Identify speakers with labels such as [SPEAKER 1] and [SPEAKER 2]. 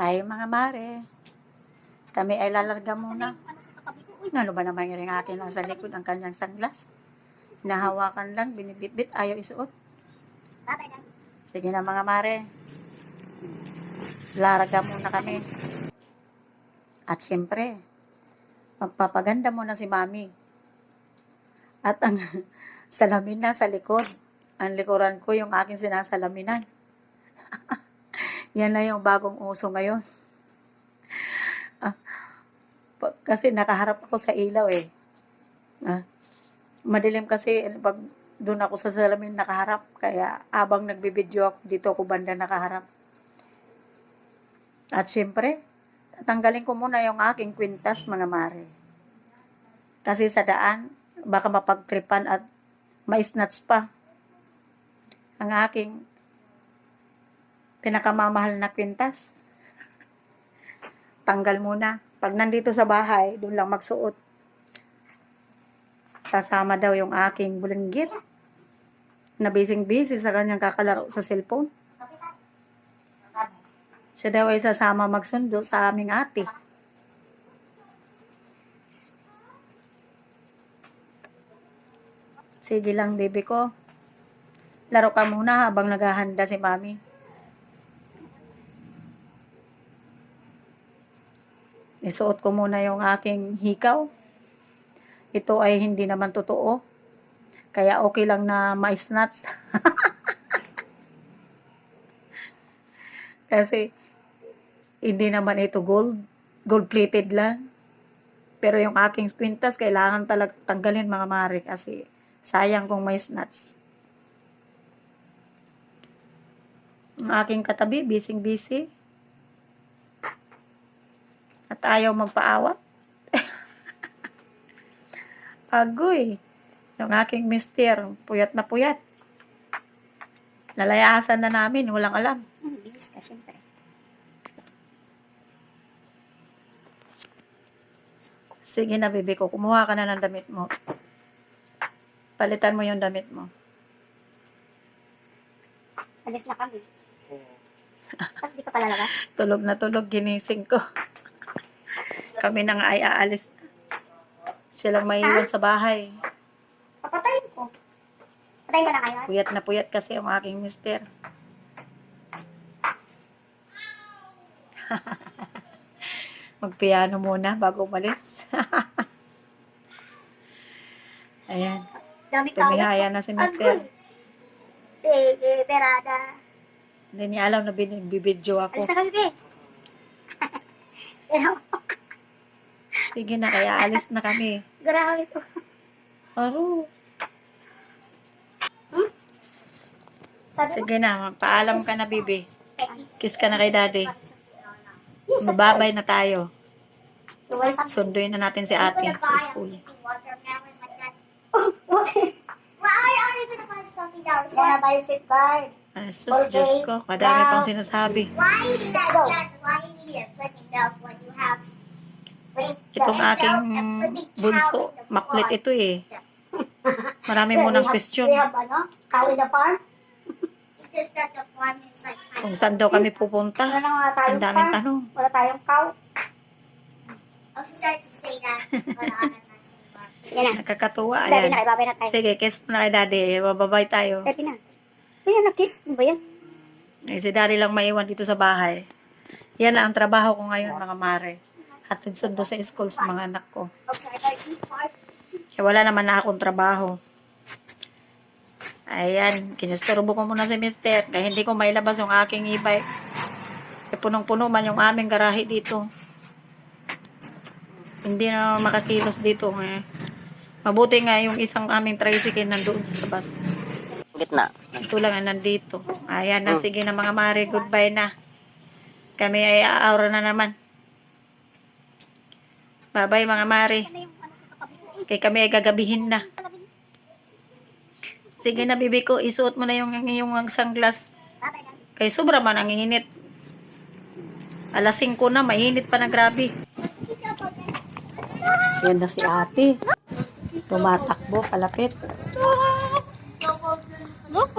[SPEAKER 1] Hi mga mare. Kami ay lalarga muna. Ano ba naman yung akin nasa likod ang kanyang sunglass? Hinahawakan lang, binibitbit, ayaw isuot. Sige na mga mare. Larga muna kami. At syempre, magpapaganda muna si mami. At ang salamin na sa likod. Ang likuran ko yung aking sinasalaminan. Yan na yung bagong uso ngayon. Ah, kasi nakaharap ako sa ilaw eh. Ah, madilim kasi eh, pag doon ako sa salamin nakaharap. Kaya abang nagbibideo ako, dito ako banda nakaharap. At syempre, tatanggalin ko muna yung aking kwintas mga mare. Kasi sa daan, baka mapagtripan at maisnats pa. Ang aking pinakamamahal na kwintas. Tanggal muna. Pag nandito sa bahay, doon lang magsuot. Sasama daw yung aking bulinggit na busy-busy sa kanyang kakalaro sa cellphone. Siya daw ay sasama magsundo sa aming ate. Sige lang, baby ko. Laro ka muna habang naghahanda si mami. Isuot ko muna yung aking hikaw. Ito ay hindi naman totoo. Kaya okay lang na mais nuts. Kasi hindi naman ito gold. Gold plated lang. Pero yung aking quintas, kailangan talaga tanggalin mga mare kasi sayang kung mais nuts. Ang aking katabi, busy-busy. At ayaw magpaawat. Agoy. Yung aking mister, puyat na puyat. Lalayasan na namin, walang alam.
[SPEAKER 2] Hmm, bilis ka, syempre.
[SPEAKER 1] Sige na, bebe ko. Kumuha ka na ng damit mo. Palitan mo yung damit mo.
[SPEAKER 2] Alis na kami. Ba't di ka pala labas?
[SPEAKER 1] Tulog na tulog, ginising ko. Kami na nga ay aalis. Silang maiwan sa bahay.
[SPEAKER 2] Papatayin ko. Patayin ko na kayo.
[SPEAKER 1] Puyat na puyat kasi ang aking mister. Magpiano muna bago umalis. Ayan.
[SPEAKER 2] Dami.
[SPEAKER 1] Tumihaya na si mister.
[SPEAKER 2] Sige, berada.
[SPEAKER 1] Hindi niya alam na binibidyo ako.
[SPEAKER 2] Alis na kami, be. Pero,
[SPEAKER 1] Sige na, kaya alis na kami.
[SPEAKER 2] grabe to.
[SPEAKER 1] Aro.
[SPEAKER 2] Sabi mo,
[SPEAKER 1] Sige na, magpaalam ka na, bibi. Kiss ka na kay daddy.
[SPEAKER 2] yes,
[SPEAKER 1] Mababay na tayo. Sunduin na natin si ate sa school.
[SPEAKER 2] Why are you gonna buy something down? Gonna buy seat card.
[SPEAKER 1] Ay, sus, Diyos ko. Kadami pang sinasabi.
[SPEAKER 2] Why you need that
[SPEAKER 1] Itong aking bunso, maklit ito eh. Marami mo ng question.
[SPEAKER 2] We have ano? Cow in the farm? Farm
[SPEAKER 1] Kung saan daw kami pupunta. Ang daming tanong.
[SPEAKER 2] Wala tayong cow.
[SPEAKER 3] I'll start to say that.
[SPEAKER 2] Sige na.
[SPEAKER 1] Nakakatuwa.
[SPEAKER 2] Daddy na, ibabay na tayo.
[SPEAKER 1] Sige, kiss mo na kay daddy. Bababay tayo.
[SPEAKER 2] Daddy na. Ayan, nag-kiss. Ano ba yan?
[SPEAKER 1] Eh, si daddy lang maiwan dito sa bahay. Yan na ang trabaho ko ngayon, mga mare. Hatid sundo sa school sa mga anak ko. Eh, wala naman na akong trabaho. Ayan, kinisturbo ko muna si mister. Kaya hindi ko mailabas yung aking e-bike. Eh, punong-puno man yung aming garahe dito. Hindi na makakilos dito. Eh. Mabuti nga yung isang aming tricycle nandoon sa labas.
[SPEAKER 4] Gitna.
[SPEAKER 1] Ito lang ang nandito. Ayan na, sige na mga mare, goodbye na. Kami ay aura na naman. Bye-bye mga mare. Kay kami ay gagabihin na. Sige na, bibi ko, isuot mo na yung iyong sunglass. Kay sobra man ang init. Alas 5 na, mainit pa na grabe. Yan na si ate. Tumatakbo, palapit.